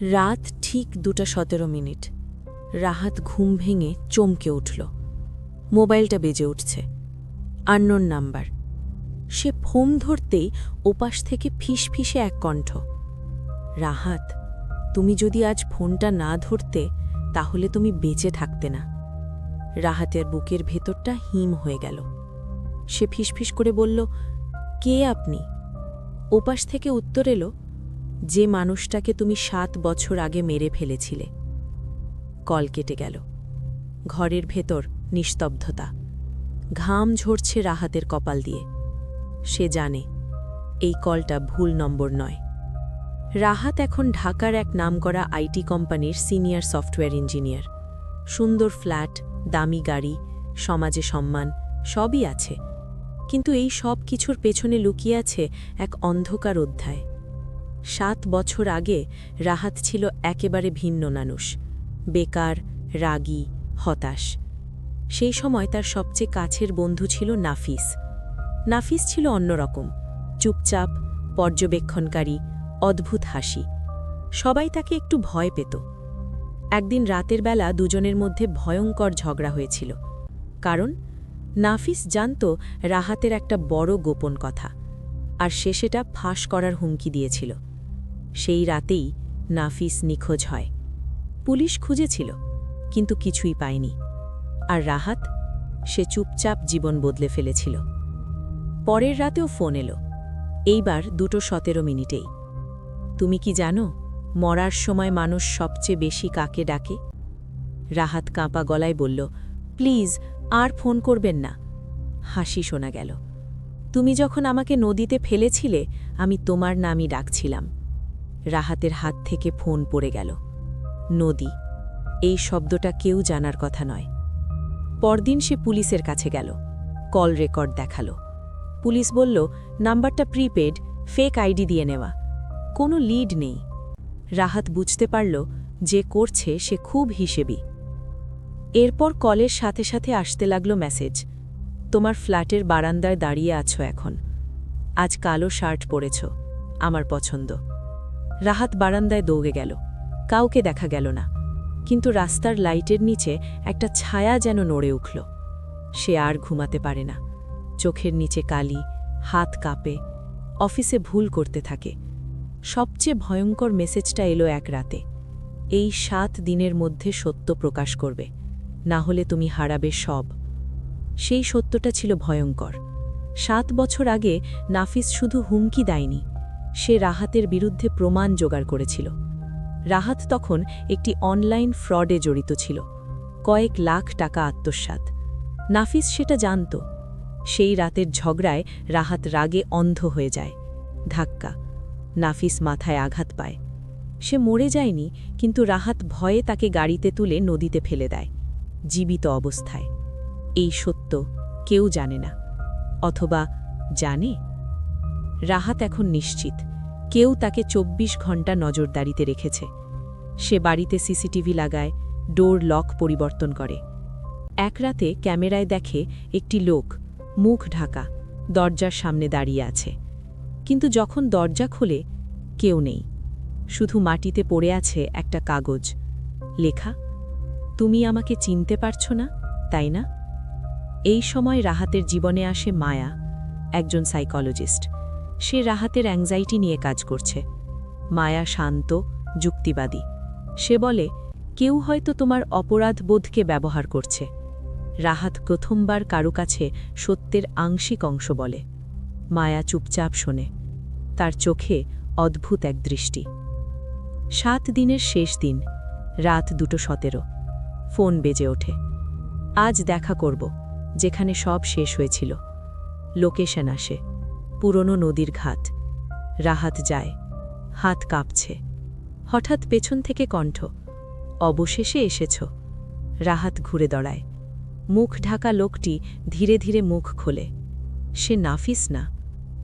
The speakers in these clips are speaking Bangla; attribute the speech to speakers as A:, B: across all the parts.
A: রাত ঠিক দুটা সতেরো মিনিট। রাহাত ঘুম ভেঙে চমকে উঠল। মোবাইলটা বেজে উঠছে। আন্নোর নাম্বার। সে ফোন ধরতেই ওপাশ থেকে ফিস ফিসে এক কণ্ঠ। রাহাত, তুমি যদি আজ ফোনটা না ধরতে, তাহলে তুমি বেঁচে থাকতে না। রাহাতের বুকের ভেতরটা হিম হয়ে গেল। সে ফিসফিস করে বলল, কে আপনি? ওপাশ থেকে উত্তর এলো যে মানুষটাকে তুমি সাত বছর আগে মেরে ফেলেছিলে। কল কেটে গেল। ঘরের ভেতর নিস্তব্ধতা। ঘাম ঝরছে রাহাতের কপাল দিয়ে। সে জানে, এই কলটা ভুল নম্বর নয়। রাহাত এখন ঢাকার এক নামকরা আইটি কোম্পানির সিনিয়র সফটওয়্যার ইঞ্জিনিয়ার। সুন্দর ফ্ল্যাট, দামি গাড়ি, সমাজে সম্মান, সবই আছে। কিন্তু এই সব কিছুর পেছনে লুকিয়ে আছে এক অন্ধকার অধ্যায়। সাত বছর আগে রাহাত ছিল একেবারে ভিন্ন মানুষ, বেকার, রাগী, হতাশ। সেই সময় তার সবচেয়ে কাছের বন্ধু ছিল নাফিস। নাফিস ছিল অন্যরকম, চুপচাপ, পর্যবেক্ষণকারী, অদ্ভুত হাসি। সবাই তাকে একটু ভয় পেত। একদিন রাতের বেলা দুজনের মধ্যে ভয়ঙ্কর ঝগড়া হয়েছিল। কারণ নাফিস জানত রাহাতের একটা বড় গোপন কথা। আর সে সেটা ফাঁস করার হুমকি দিয়েছিল। সেই রাতেই নাফিস নিখোঁজ হয়। পুলিশ খুঁজেছিল, কিন্তু কিছুই পায়নি। আর রাহাত, সে চুপচাপ জীবন বদলে ফেলেছিল। পরের রাতেও ফোন এলো। এইবার দুটো সতেরো মিনিটেই। তুমি কি জানো, মরার সময় মানুষ সবচেয়ে বেশি কাকে ডাকে? রাহাত কাঁপা গলায় বলল, প্লিজ, আর ফোন করবেন না। হাসি শোনা গেল। তুমি যখন আমাকে নদীতে ফেলেছিলে, আমি তোমার নামই ডাকছিলাম। রাহাতের হাত থেকে ফোন পড়ে গেল। নদী, এই শব্দটা কেউ জানার কথা নয়। পরদিন সে পুলিশের কাছে গেল। কল রেকর্ড দেখাল। পুলিশ বলল, নাম্বারটা প্রিপেড, ফেক আইডি দিয়ে নেওয়া। কোনো লিড নেই। রাহাত বুঝতে পারল, যে করছে সে খুব হিসেবি। এরপর কলের সাথে সাথে আসতে লাগল মেসেজ। তোমার ফ্ল্যাটের বারান্দায় দাঁড়িয়ে আছো এখন। আজ কালো শার্ট পরেছ, আমার পছন্দ। রাহাত বারান্দায় দৌড়ে গেল, কাউকে দেখা গেল না। কিন্তু রাস্তার লাইটের নিচে একটা ছায়া যেন নড়ে উঠল। সে আর ঘুমাতে পারে না। চোখের নিচে কালি, হাত কাঁপে, অফিসে ভুল করতে থাকে। সবচেয়ে ভয়ঙ্কর মেসেজটা এলো এক রাতে। এই সাত দিনের মধ্যে সত্য প্রকাশ করবে। না হলে তুমি হারাবে সব। সেই সত্যটা ছিল ভয়ঙ্কর। সাত বছর আগে নাফিস শুধু হুমকি দেয়নি, সে রাহাতের বিরুদ্ধে প্রমাণ জোগাড় করেছিল। রাহাত তখন একটি অনলাইন ফ্রডে জড়িত ছিল, কয়েক লাখ টাকা আত্মসাত নাফিস সেটা জানত, সেই রাতের ঝগড়ায় রাহাত রাগে অন্ধ হয়ে যায়, ধাক্কা, নাফিস মাথায় আঘাত পায়। সে মরে যায়নি, কিন্তু রাহাত ভয়ে তাকে গাড়িতে তুলে নদীতে ফেলে দেয়, জীবিত অবস্থায়। এই সত্য কেউ জানে না, অথবা জানে? রাহাত এখন নিশ্চিত। কেউ তাকে ২৪ ঘণ্টা নজরদারিতে রেখেছে। সে বাড়িতে সিসিটিভি লাগায়, ডোর লক পরিবর্তন করে। এক রাতে ক্যামেরায় দেখে একটি লোক, মুখ ঢাকা, দরজার সামনে দাঁড়িয়ে আছে। কিন্তু যখন দরজা খোলে, কেউ নেই। শুধু মাটিতে পড়ে আছে একটা কাগজ। লেখা, তুমি আমাকে চিনতে পারছ না, তাই না? এই সময় রাহাতের জীবনে আসে মায়া, একজন সাইকোলজিস্ট। সে রাহাতের অ্যাংজাইটি নিয়ে কাজ করছে। মায়া শান্ত, যুক্তিবাদী। সে বলে, কেউ হয়তো তোমার অপরাধ বোধকে ব্যবহার করছে। রাহাত প্রথমবার কারও কাছে সত্যের আংশিক অংশ বলে। মায়া চুপচাপ শোনে। তার চোখে অদ্ভুত এক দৃষ্টি। সাত দিনের শেষ দিন, রাত দুটো সতেরো। ফোন বেজে ওঠে। আজ দেখা করব। যেখানে সব শেষ হয়েছিল। লোকেশন আসে। পুরনো নদীর ঘাট। রাহাত যায়। হাত কাঁপছে। হঠাৎ পেছন থেকে কণ্ঠ, অবশেষে এসেছ। রাহাত ঘুরে দাঁড়ায়। মুখ ঢাকা লোকটি ধীরে ধীরে মুখ খোলে। সে নাফিস না?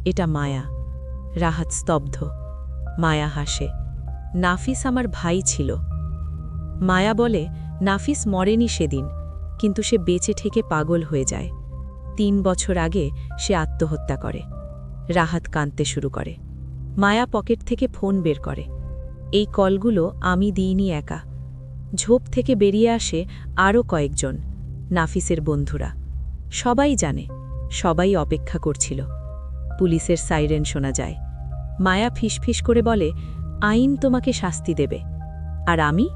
A: এটা মায়া। রাহাত স্তব্ধ। মায়া হাসে। নাফিস আমার ভাই ছিল। মায়া বলে, নাফিস মরেনি সেদিন। কিন্তু সে বেঁচে ঠেকে পাগল হয়ে যায়। তিন বছর আগে সে আত্মহত্যা করে। রাহাত কাঁদতে শুরু করে। মায়া পকেট থেকে ফোন বের করে। এই কলগুলো আমি দিইনি একা। ঝোপ থেকে বেরিয়ে আসে আরও কয়েকজন, নাফিসের বন্ধুরা। সবাই জানে, সবাই অপেক্ষা করছিল। পুলিশের সাইরেন শোনা যায়। মায়া ফিসফিস করে বলে, আইন তোমাকে শাস্তি দেবে। আর আমি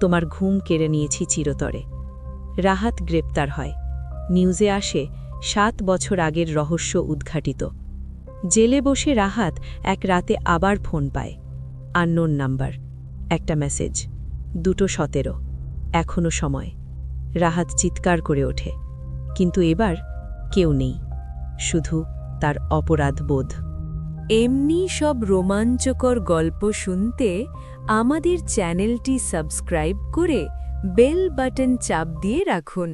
A: তোমার ঘুম কেড়ে নিয়েছি চিরতরে। রাহাত গ্রেপ্তার হয়। নিউজে আসে, সাত বছর আগের রহস্য উদ্ঘাটিত। জেলে বসে রাহাত এক রাতে আবার ফোন পায়। আননোন নাম্বার, একটা মেসেজ, দুটো সতেরো এখনও সময়। রাহাত চিৎকার করে ওঠে, কিন্তু এবার কেউ নেই, শুধু তার অপরাধ বোধ।
B: এমনি সব রোমাঞ্চকর গল্প শুনতে আমাদের চ্যানেলটি সাবস্ক্রাইব করে বেল বাটন চাপ দিয়ে রাখুন।